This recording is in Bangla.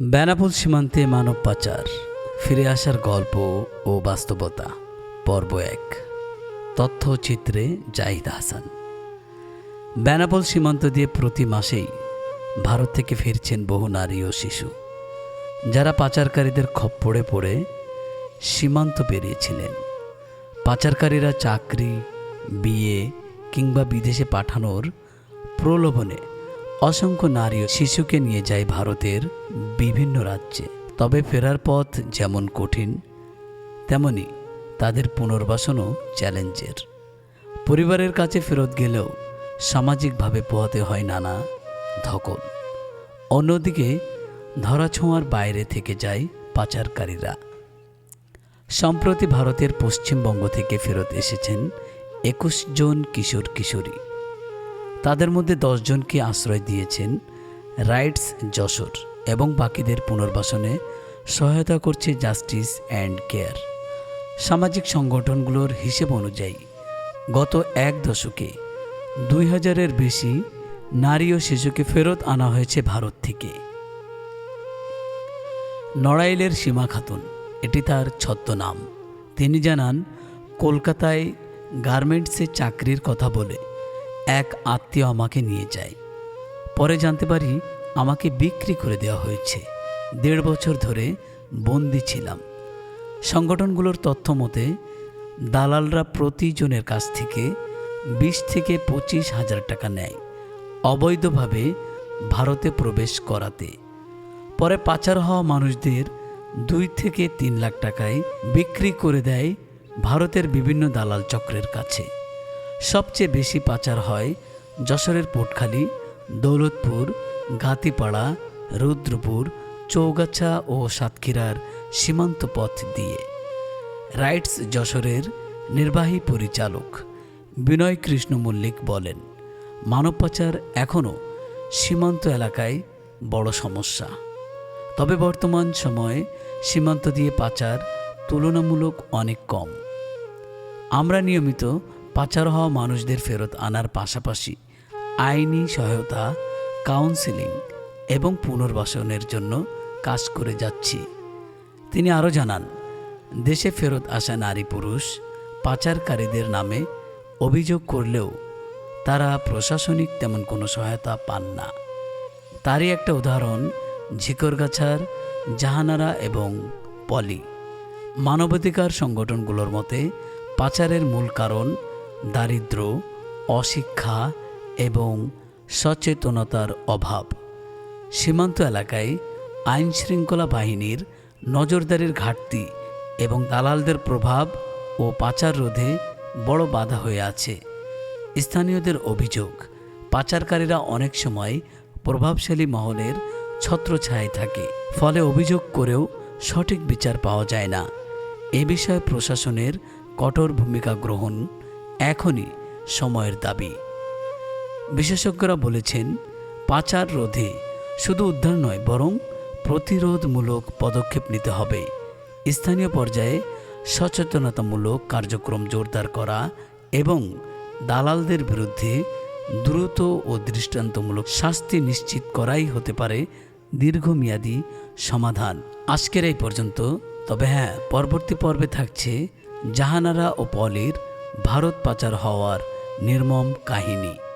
বেনাপোল সীমান্তে মানব পাচার ফিরে আসার গল্প ও বাস্তবতা, পর্ব এক, তথ্যচিত্রে জাহিদ হাসান। বেনাপোল সীমান্ত দিয়ে প্রতি মাসেই ভারত থেকে ফিরছেন বহু নারী ও শিশু, যারা পাচারকারীদের খপ্পড়ে পড়ে সীমান্ত পেরিয়েছিলেন। পাচারকারীরা চাকরি, বিয়ে কিংবা বিদেশে পাঠানোর প্রলোভনে অসংখ্য নারী শিশুকে নিয়ে যায় ভারতের বিভিন্ন রাজ্যে। তবে ফেরার পথ যেমন কঠিন, তেমনি তাদের পুনর্বাসনও চ্যালেঞ্জের। পরিবারের কাছে ফেরত গেলেও সামাজিকভাবে পোহাতে হয় নানা ধকল অন্যদিকে ধরাছোঁয়ার বাইরে থেকে যায় পাচারকারীরা। সম্প্রতি ভারতের পশ্চিমবঙ্গ থেকে ফেরত এসেছেন একুশ জন কিশোর কিশোরী তাদের মধ্যে দশজনকে আশ্রয় দিয়েছেন রাইটস যশোর এবং বাকিদের পুনর্বাসনে সহায়তা করছে জাস্টিস অ্যান্ড কেয়ার। সামাজিক সংগঠনগুলোর হিসেব অনুযায়ী, গত এক দশকে দুই হাজারের বেশি নারী ও শিশুকে ফেরত আনা হয়েছে ভারত থেকে। নড়াইলের সীমা খাতুন, এটি তার ছদ্মনাম। তিনি জানান, কলকাতায় গার্মেন্টসে চাকরির কথা বলে এক আত্মীয় আমাকে নিয়ে যায়। পরে জানতে পারি আমাকে বিক্রি করে দেওয়া হয়েছে। দেড় বছর ধরে বন্দি ছিলাম। সংগঠনগুলোর তথ্য মতে, দালালরা প্রতিজনের কাছ থেকে বিশ থেকে পঁচিশ হাজার টাকা নেয় অবৈধভাবে ভারতে প্রবেশ করাতে। পরে পাচার হওয়া মানুষদের দুই থেকে তিন লাখ টাকায় বিক্রি করে দেয় ভারতের বিভিন্ন দালাল চক্রের কাছে। সবচেয়ে বেশি পাচার হয় যশোরের পোটখালি, দৌলতপুর, গাতিপাড়া, রুদ্রপুর, চৌগাছা ও সাতক্ষীরার সীমান্ত পথ দিয়ে। রাইটস যশোরের নির্বাহী পরিচালক বিনয় কৃষ্ণ মল্লিক বলেন, মানব পাচার এখনও সীমান্ত এলাকায় বড় সমস্যা। তবে বর্তমান সময়ে সীমান্ত দিয়ে পাচার তুলনামূলক অনেক কম। আমরা নিয়মিত পাচার হওয়া মানুষদের ফেরত আনার পাশাপাশি আইনি সহায়তা কাউন্সিলিং এবং পুনর্বাসনের জন্য কাজ করে যাচ্ছি। তিনি আরও জানান, দেশে ফেরত আসা নারী পুরুষ পাচারকারীদের নামে অভিযোগ করলেও তারা প্রশাসনিক তেমন কোনো সহায়তা পান না। তারই একটা উদাহরণ ঝিকরগাছার, জাহানারা এবং পলি। মানবাধিকার সংগঠনগুলোর মতে পাচারের মূল কারণ দারিদ্র অশিক্ষা এবং সচেতনতার অভাব। সীমান্ত এলাকায় আইন শৃঙ্খলা বাহিনীর নজরদারির ঘাটতি এবং দালালদের প্রভাব ও পাচার রোধে বড় বাধা হয়ে আছে। স্থানীয়দের অভিযোগ, পাচারকারীরা অনেক সময় প্রভাবশালী মহলের ছত্রছায়ায় থাকে, ফলে অভিযোগ করেও সঠিক বিচার পাওয়া যায় না। এ বিষয়ে প্রশাসনের কঠোর ভূমিকা গ্রহণ এখনই সময়ের দাবি। বিশেষজ্ঞরা বলেছেন, পাচার রোধে শুধু উদ্ধার নয়, বরং প্রতিরোধমূলক পদক্ষেপ নিতে হবে। স্থানীয় পর্যায়ে সচেতনতামূলক কার্যক্রম জোরদার করা এবং দালালদের বিরুদ্ধে দ্রুত ও দৃষ্টান্তমূলক শাস্তি নিশ্চিত করাই হতে পারে দীর্ঘমেয়াদী সমাধান। আজকের এই পর্যন্ত। তবে হ্যাঁ পরবর্তী পর্বে থাকছে জাহানারা ও পলির ভারত পাচার হওয়ার নির্মম কাহিনী।